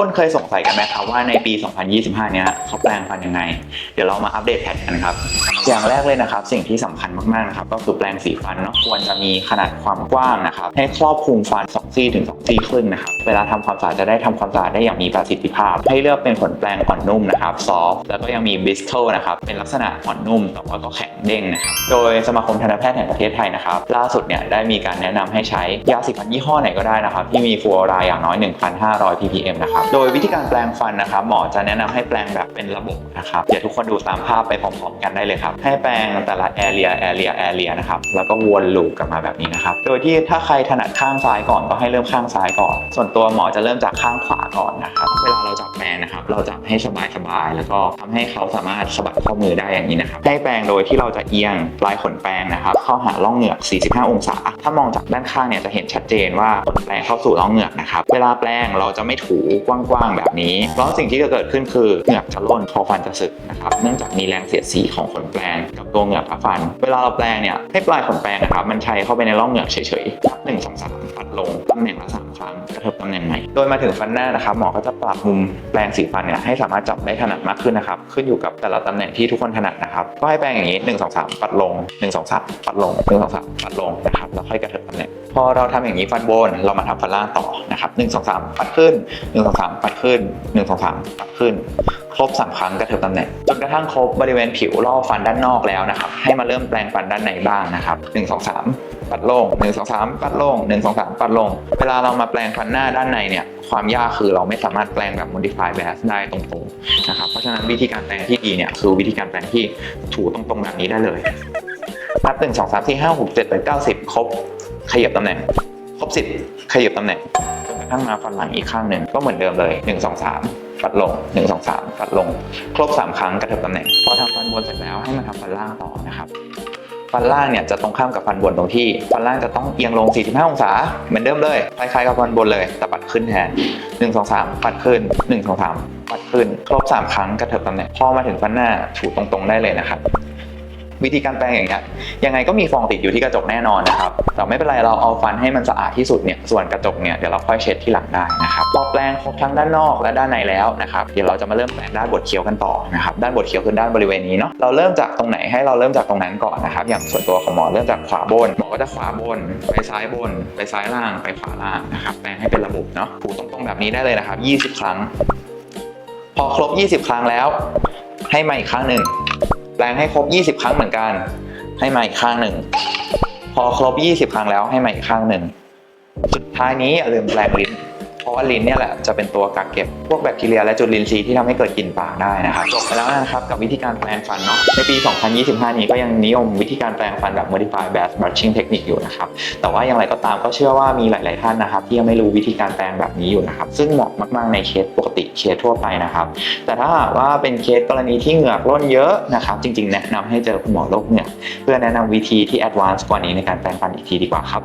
คนเคยสงสัยกันไหมครับว่าในปี 2025 เนี้ยเขาแปลงฟันยังไง เดี๋ยวเรามาอัปเดตแพทกันครับ อย่างแรกเลยนะครับ สิ่งที่สำคัญมากๆนะครับก็คือแปลงสีฟันเนาะควรจะมีขนาดความกว้างนะครับให้ครอบคลุมฟัน2ซี่ถึง2ซี่ครึ่งนะครับเวลาทำความสะอาดจะได้ทำความสะอาดได้อย่างมีประสิทธิภาพ ให้เลือกเป็นขนแปลงอ่อนนุ่มนะครับซอฟแล้วก็ยังมีบิสเทิลนะครับเป็นลักษณะอ่อนนุ่มแต่ว่าก็แข็งเด้งนะครับโดยสมาคมทันตแพทย์แห่งประเทศไทยนะครับล่าสุดเนี่ยได้มีการแนะนำให้ใช้ยาสีฟันยี่ห้อไหนก็ได้นะครับที่มีฟลูออไรด์อย่างน้อย 1,500 ppm นะครับโดยวิธีการแปลงฟันนะครับ หมอจะแนะนำให้แปลงแบบเป็นระบบนะครับเดี๋ยวทุกคนดูตามภาพไปพร้อมๆกันได้เลยครับ ให้แปลงแต่ละ area area area นะครับ แล้วก็วนลูปกลับมาแบบนี้นะครับ โดยที่ถ้าใครถนัดข้างซ้ายก่อนก็ให้เริ่มข้างซ้ายก่อน ส่วนตัวหมอจะเริ่มจากข้างขวาก่อนนะครับ เวลาเราจับแปรงนะครับ เราจับให้สบายๆแล้วก็ทำให้เขาสามารถสะบัดข้อมือได้อย่างนี้นะครับ ให้แปรงโดยที่เราจะเอียงปลายขนแปรงนะครับ เข้าหาร่องเหงือก 45 องศา ถ้ามองจากด้านข้างเนี่ยจะเห็นชัดเจนว่าขนแปรงเข้าสู่ร่องเหงือกนะครับ เวลาแปรงเราจะไม่ถูกว้างกว้างๆแบบนี้ เพราะสิ่งที่จะเกิดขึ้นคือเหงือกจะร่นคอฟันจะสึกนะครับเนื่องจากมีแรงเสียดสีของขนแปรงกับตัวเหงือกฟัน เวลาเราแปรงเนี่ยให้ปลายขนแปรงนะครับมันใช้เข้าไปในร่องเหงือกเฉยๆนับหนึ่งสองสามปัดลงตำแหน่งละสามครั้งกระเทิบตำแหน่งใหม่โดยมาถึงฟันหน้านะครับหมอก็จะปรับมุมแปรงสีฟันเนี่ยให้สามารถจับได้ถนัดมากขึ้นนะครับขึ้นอยู่กับแต่ละตำแหน่งที่ทุกคนถนัดนะครับก็ให้แปรงอย่างนี้1 2 3 ปัดลง 1 2 3 ปัดลง1 2 3ปัดลงนะครับแล้วค่อยกระเถิบตำแหน่งพอเราทำอย่างนี้ฟันบนเรามาทำฟันล่างต่อนะครับ1 2 3ปัดขึ้น1 2 3ปัดขึ้น1 2 3ปัดขึ้น ครบสามครั้งกระเถิบตำแหน่งจนกระทั่งครบบริเวณผิวรอบฟันด้านนอกแล้วนะครับให้มาเริ่มแปลงฟันด้านในบ้างนะครับ1 2 3ปัดลง1 2 3 ปัดลง 1 2 3 ปัดลง เวลาเรามาแปลงฟันหน้าด้านในเนี่ย ความยากคือเราไม่สามารถแปลงแบบ modify b a s ได้ตรงๆนะครับ เพราะฉะนั้นวิธีการแปลงที่ดีเนี่ยคือวิธีการแปลงที่ถูตรงๆแบบนี้ได้เลยนับ1 2 3 4 5 6 7 8 9 10 ครบ ขยับตำแหน่ง ครบ10ขยับตำแหน่งจนกระทั่งมาฟันหลังอีกข้างหนึ่งก็เหมือนเดิมเลย1 2 3ปัดลง 1 2 3ปัดลง ครบ 3 ครั้งกระเถิบตำแหน่ง พอทำฟันบนเสร็จแล้วให้มาทำฟันล่างต่อนะครับฟันล่างเนี่ยจะตรงข้ามกับฟันบนตรงที่ฟันล่างจะต้องเอียงลง 45 องศาเหมือนเดิมเลยคล้ายๆกับฟันบนเลยแต่ปัดขึ้นแทน1 2 3 ปัดขึ้น 1 2 3 ปัดขึ้น ครบ 3 ครั้งกระเถิบตำแหน่งพอมาถึงฟันหน้าถูตรงๆได้เลยนะครับ วิธีการแปรงอย่างเงี้ยยังไงก็มีฟองติดอยู่ที่กระจกแน่นอนนะครับแต่ไม่เป็นไรเราเอาฟันให้มันสะอาดที่สุดเนี่ยส่วนกระจกเนี่ยเดี๋ยวเราค่อยเช็ดที่หลังได้นะครับพอแปรงครบทั้งด้านนอกและด้านในแล้วนะครับเดี๋ยวเราจะมาเริ่มแปรงด้านบดเคี้ยวกันต่อนะครับด้านบดเคี้ยวคือด้านบริเวณนี้เนาะเราเริ่มจากตรงไหนให้เราเริ่มจากตรงนั้นก่อนนะครับอย่างส่วนตัวของหมอเริ่มจากขวาบนหมอก็จะขวาบน ไปซ้ายบน ไปซ้ายล่างไปขวาล่างนะครับแปรงให้เป็นระบบเนาะถูตรงๆแบบนี้ได้เลยนะครับ 20 ครั้ง พอครบ 20 ครั้งแล้ว ให้มาอีกครั้งหนึ่ง แปลงให้ครบ 20 ครั้งเหมือนกัน ให้มาอีกข้างหนึ่ง พอครบ 20 ครั้งแล้วให้มาอีกข้างหนึ่ง สุดท้ายนี้อย่าลืมแปลงลิ้น เพราะว่าลิ้นเนี่ยแหละจะเป็นตัวกักเก็บพวกแบคทีเรียและจุลินทรีย์ที่ทำให้เกิดกลิ่นปากได้นะครับจบไปแล้วนะครับกับวิธีการแปลงฟันเนาะในปี 2025 นี้ก็ยังนิยมวิธีการแปลงฟันแบบ modified bass brushing technique อยู่นะครับแต่ว่าอย่างไรก็ตามก็เชื่อว่ามีหลาย ๆ ท่านนะครับ ที่ยังไม่รู้วิธีการแปลงแบบนี้อยู่นะครับซึ่งเหมาะมาก ๆ ในเคสปกติเคสทั่วไปนะครับ แต่ถ้าหากว่าเป็นเคสกรณีที่เหงือกร่นเยอะนะครับจริง ๆ แนะนำให้เจอคุณหมอโรคเหงือกเพื่อแนะนำวิธีที่ advanced กว่านี้ในการแปลงฟันอีกทีดีกว่าครับ